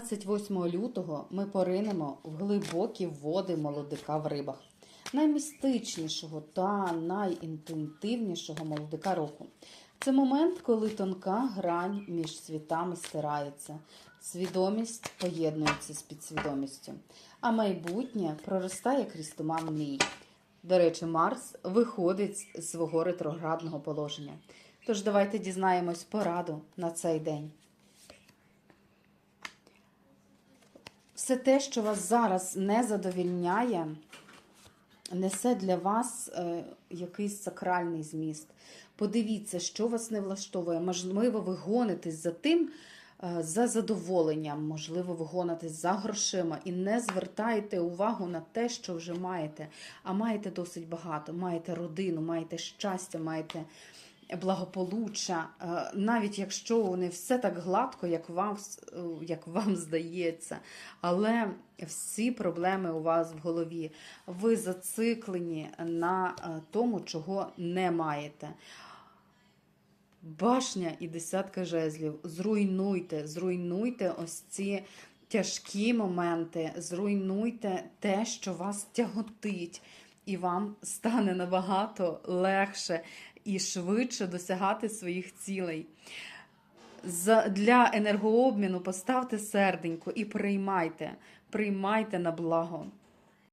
28 лютого ми поринемо в глибокі води молодика в рибах, наймістичнішого та найінтуїтивнішого молодика року. Це момент, коли тонка грань між світами стирається, свідомість поєднується з підсвідомістю, а майбутнє проростає крізь туман мрій. До речі, Марс виходить з свого ретроградного положення. Тож давайте дізнаємось пораду на цей день. Все те, що вас зараз не задовільняє, несе для вас е, якийсь сакральний зміст. Подивіться, що вас не влаштовує. Можливо, ви гонитесь за тим, е, за задоволенням, можливо, ви гонитесь за грошима і не звертаєте увагу на те, що вже маєте. А маєте досить багато. Маєте родину, маєте щастя, маєте благополуччя, Е, навіть якщо не все так гладко, як вам, е, як вам здається, але всі проблеми у вас в голові. Ви зациклені на е, тому, чого не маєте. Башня і десятка жезлів. Зруйнуйте, зруйнуйте ось ці тяжкі моменти, зруйнуйте те, що вас тяготить, і вам стане набагато легше і швидше досягати своїх цілей. Для енергообміну поставте серденько і приймайте, приймайте на благо.